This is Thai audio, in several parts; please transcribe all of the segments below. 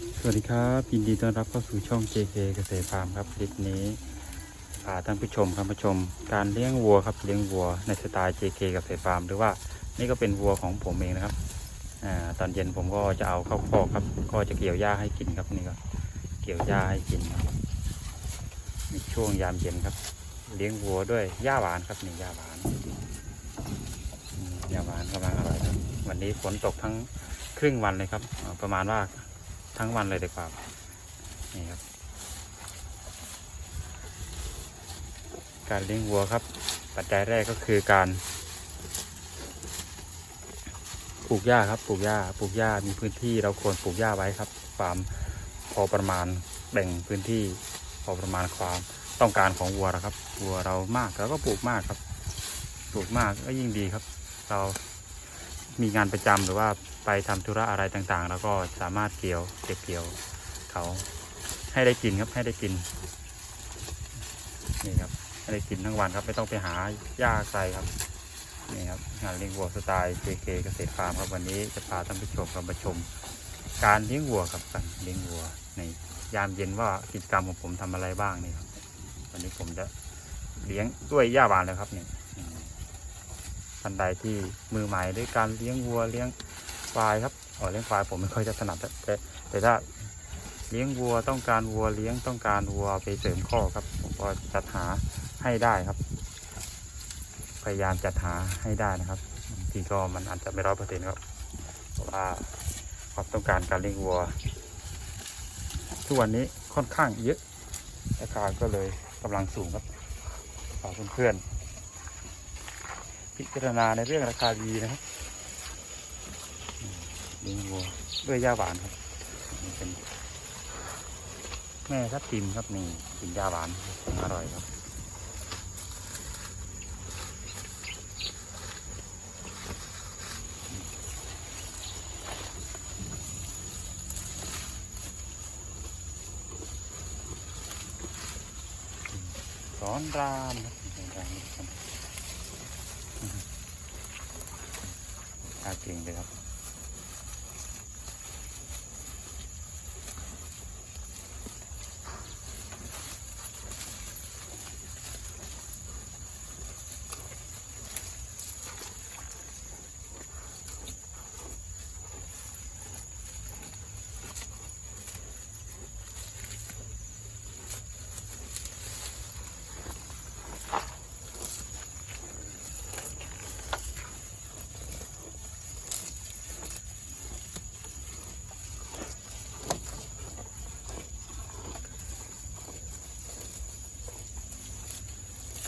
สวัสดีครับยินดีต้อนรับเข้าสู่ช่อง JK เกษตรฟาร์มครับคลิปนี้พาท่านผู้ชมครับมาชม การเลี้ยงวัวครับเลี้ยงวัวในสไตล์ JK เกษตรฟาร์มหรือว่านี่ก็เป็นวัวของผมเองนะครับอ่าตอนเย็นผมก็จะเอาเข้าคอกครับ ก็จะเกี่ยวหญ้าให้กินครับนี่ก็เกี่ยวหญ้าให้กินครับในช่วงยามเย็นครับ เลี้ยงวัวด้วยหญ้าหวานครับนี่หญ้าหวานหญ้าหวานกำลังอร่อยครับวันนี้ฝนตกทั้งครึ่งวันเลยครับ ประมาณว่า ทั้งวันเลยดีกว่านี่ครับ การเลี้ยงวัวครับ ปัจจัยแรกก็คือการปลูกหญ้าครับปลูกหญ้าปลูกหญ้ามีพื้นที่เราควรปลูกหญ้าไว้ครับความพอประมาณแบ่งพื้นที่ พอประมาณความต้องการของวัวนะครับวัวเรามากเราก็ปลูกมากครับ ปลูกมากก็ยิ่งดีครับ เรา มีงานประจำหรือว่าไปทำธุระอะไรต่างๆ แล้วก็สามารถเกี่ยวเก็บเกี่ยวเขาให้ได้กินครับให้ได้กินนี่ครับให้ได้กินทั้งวันครับไม่ต้องไปหาหญ้าใส่ครับนี่ครับงานเลี้ยงวัวสไตล์ JK เกษตรฟาร์มครับวันนี้จะพาท่านผู้ชมครับมาชม การเลี้ยงวัวครับการเลี้ยงวัวในยามเย็นว่ากิจกรรมของผมทำอะไรบ้างนี่ครับวันนี้ผมจะเลี้ยงด้วยหญ้าหวานเลยครับนี่อืม ท่านใดที่มือใหม่ด้วยการเลี้ยงวัวเลี้ยงควายครับอ๋อเลี้ยงควายผมไม่ค่อยจะถนัดแต่แต่ถ้าเลี้ยงวัวต้องการวัวเลี้ยงต้องการวัวไปเสริมข้อครับ ผมก็จัดหาให้ได้ครับ พยายามจัดหาให้ได้นะครับบางทีก็มันอาจจะไม่ร้อยเปอร์เซ็นต์ครับเพราะว่าความต้องการการเลี้ยงวัวทุกวันนี้ค่อนข้างเยอะราคาก็เลยกำลังสูงครับฝากเพื่อนๆ พิจารณาในเรื่องราคาดีนะครับอืมเลี้ยงวัวด้วยหญ้าหวานครับนี่เป็นแม่ทับทิมครับนี่กินหญ้าหวานอร่อยครับสอนรามครับสอนรามครับอาเก่งเลยครับ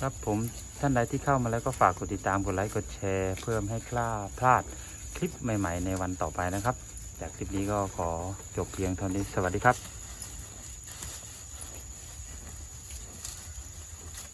ครับผมท่านใดที่เข้ามาแล้วก็ฝากกดติดตามกดไลค์กดแชร์ เพื่อไม่ให้คลาพลาดคลิปใหม่ ๆ ในวันต่อไปนะครับ จากคลิปนี้ก็ขอจบเพียงเท่านี้สวัสดีครับ